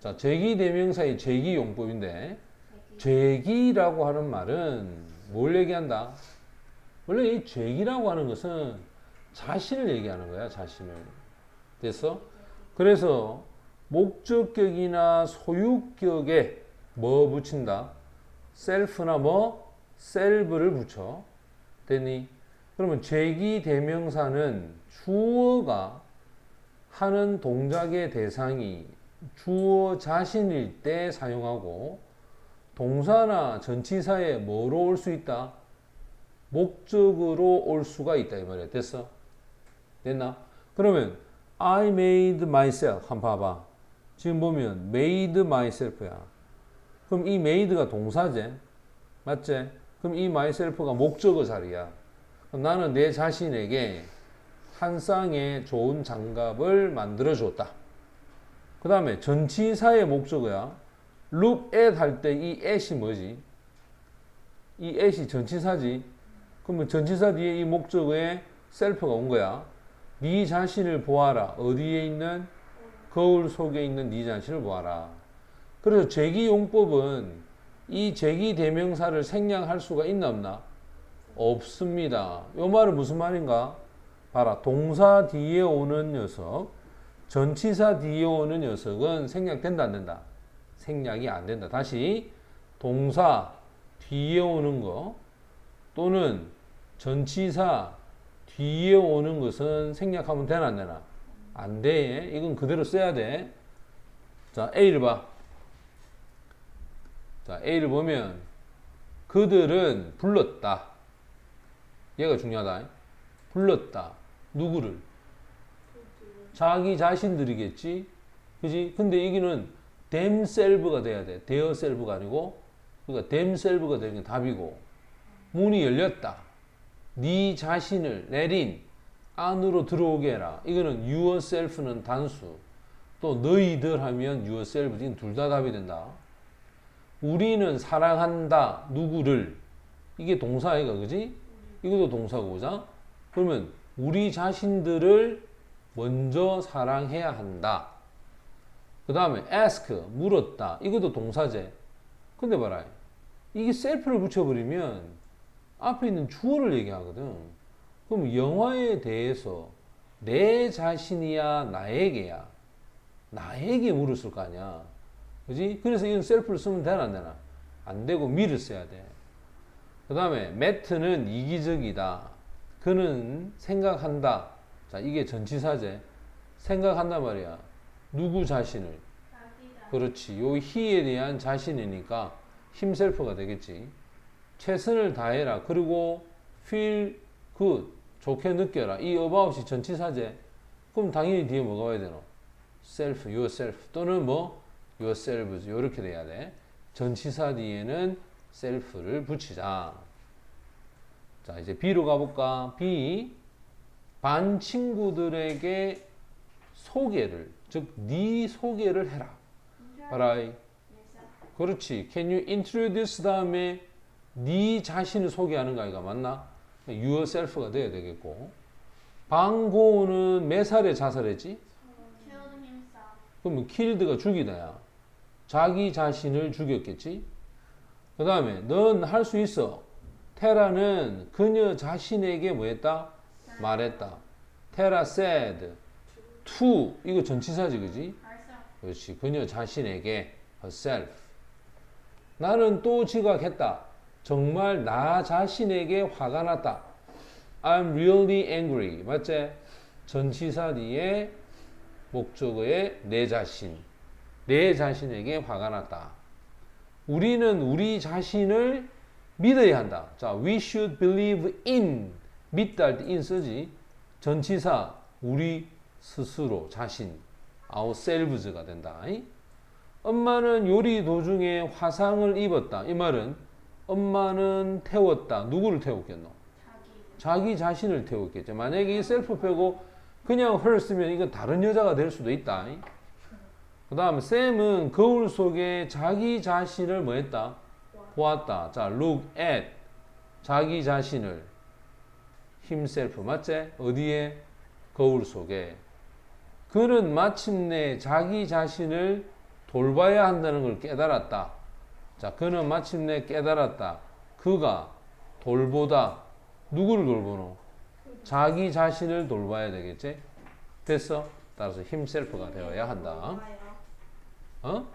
자, 제기 대명사의 제기 용법인데 죄기라고 하는 말은 뭘 얘기한다? 원래 이 죄기라고 하는 것은 자신을 얘기하는 거야, 자신을. 됐어? 그래서 목적격이나 소유격에 뭐 붙인다? 셀프나 뭐 셀브를 붙여. 됐니? 그러면 죄기 대명사는 주어가 하는 동작의 대상이 주어 자신일 때 사용하고 동사나 전치사에 뭐로 올 수 있다? 목적으로 올 수가 있다 이 말이야. 됐어? 됐나? 그러면 I made myself 한번 봐봐. 지금 보면 made myself야. 그럼 이 made가 동사제? 맞지? 그럼 이 myself가 목적어 자리야. 그럼 나는 내 자신에게 한 쌍의 좋은 장갑을 만들어 줬다. 그 다음에 전치사의 목적어야. look at 할 때 이 at이 뭐지? 이 at이 전치사지. 그러면 전치사 뒤에 이 목적어에 셀프가 온 거야. 네 자신을 보아라. 어디에 있는 거울 속에 있는 네 자신을 보아라. 그래서 제기용법은 이 제기 대명사를 생략할 수가 있나 없나? 없습니다. 요 말은 무슨 말인가? 봐라. 동사 뒤에 오는 녀석, 전치사 뒤에 오는 녀석은 생략된다 안 된다? 생략이 안 된다. 다시 동사 뒤에 오는 거 또는 전치사 뒤에 오는 것은 생략하면 되나 안 되나? 안 돼. 이건 그대로 써야 돼. 자, A를 봐. 자, A를 보면 그들은 불렀다. 얘가 중요하다. 불렀다. 누구를? 자기 자신들이겠지. 그지? 근데 여기는 themselves가 돼야 돼. theirselves가 아니고 그러니까 themselves가 되는 게 답이고 문이 열렸다. 네 자신을 내린 안으로 들어오게 해라. 이거는 yourself는 단수. 또 너희들 하면 yourself. 이건 둘다 답이 된다. 우리는 사랑한다. 누구를? 이게 동사이가 그지? 이것도 동사고 그자? 그러면 우리 자신들을 먼저 사랑해야 한다. 그 다음에 ask 물었다. 이것도 동사제. 근데 봐라. 이게 셀프를 붙여버리면 앞에 있는 주어를 얘기하거든. 그럼 영화에 대해서 내 자신이야 나에게야 나에게 물었을 거 아니야. 그지? 그래서 이건 셀프를 쓰면 되나 안 되나? 안 되고 미를 써야 돼. 그 다음에 매트는 이기적이다. 그는 생각한다. 자, 이게 전치사제. 생각한단 말이야. 누구 자신을? 그렇지. 요 히에 대한 자신이니까 힘셀프가 되겠지. 최선을 다해라. 그리고 feel good. 좋게 느껴라. 이 about이 전치사제. 그럼 당연히 뒤에 뭐가 와야 되노? self, yourself. 또는 뭐? yourselves. 이렇게 돼야 돼. 전치사 뒤에는 self를 붙이자. 자, 이제 B로 가볼까? B. 반 친구들에게 소개를, 즉, 네 소개를 해라. 봐라. 그렇지. Can you introduce 다음에 네 자신을 소개하는 거 아이가 맞나? yourself가 돼야 되겠고. 방고은은 몇 살에 자살했지? 그러면 killed가 죽이다야. 자기 자신을 죽였겠지? 그 다음에 넌 할 수 있어. 테라는 그녀 자신에게 뭐 했다? 말했다. 테라 said to 이거 전치사지 그지? 그렇지. 그녀 자신에게 herself. 나는 또 지각했다. 정말 나 자신에게 화가 났다. I'm really angry. 맞지? 전치사 뒤에 목적어의 내 자신. 내 자신에게 화가 났다. 우리는 우리 자신을 믿어야 한다. 자, we should believe in. 믿다 할때 in 쓰지. 전치사 우리 스스로 자신 ourselves가 된다. 엄마는 요리 도중에 화상을 입었다. 이 말은 엄마는 태웠다. 누구를 태웠겠노? 자기. 자신을 태웠겠죠. 만약에 이 셀프 빼고 그냥 her 쓰면 이건 다른 여자가 될 수도 있다. 그 다음 쌤은 거울 속에 자기 자신을 뭐 했다? 보았다. 자, look at 자기 자신을 himself 맞지? 어디에? 거울 속에. 그는 마침내 자기 자신을 돌봐야 한다는 걸 깨달았다. 자, 그는 마침내 깨달았다. 그가 돌보다 누구를 돌보노? 자기 자신을 돌봐야 되겠지? 됐어? 따라서 힘셀프가 되어야 한다. 좋아요. 어?